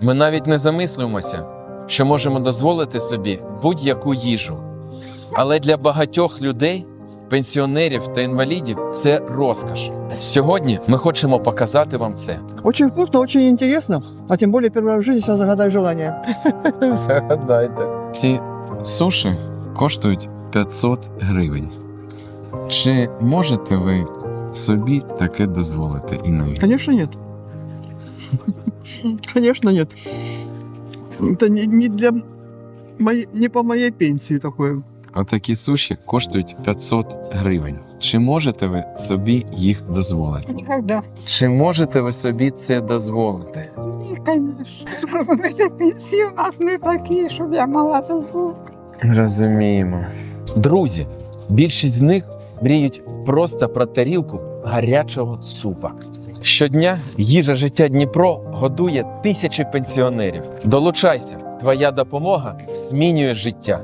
Ми навіть не замислюємося, що можемо дозволити собі будь-яку їжу. Але для багатьох людей, пенсіонерів та інвалідів, це розкаш. Сьогодні ми хочемо показати вам це. Очень вкусно, очень интересно. А тем более первый раз в жизни сейчас загадай желание. Загадайте. Ці суші коштують 500 гривень. Чи можете ви собі таке дозволити і навіть? Конечно нет. Конечно нет. Это не, не для моей, не по моей пенсии такое. Отакі суші коштують 500 гривень. Чи можете ви собі їх дозволити? Никогда. Чи можете ви собі це дозволити? Ні, конечно. Просто наші пенсії у нас не такі, щоб я мала дозволити. Розуміємо. Друзі, більшість з них мріють просто про тарілку гарячого супа. Щодня їжа життя Дніпро годує тисячі пенсіонерів. Долучайся, твоя допомога змінює життя.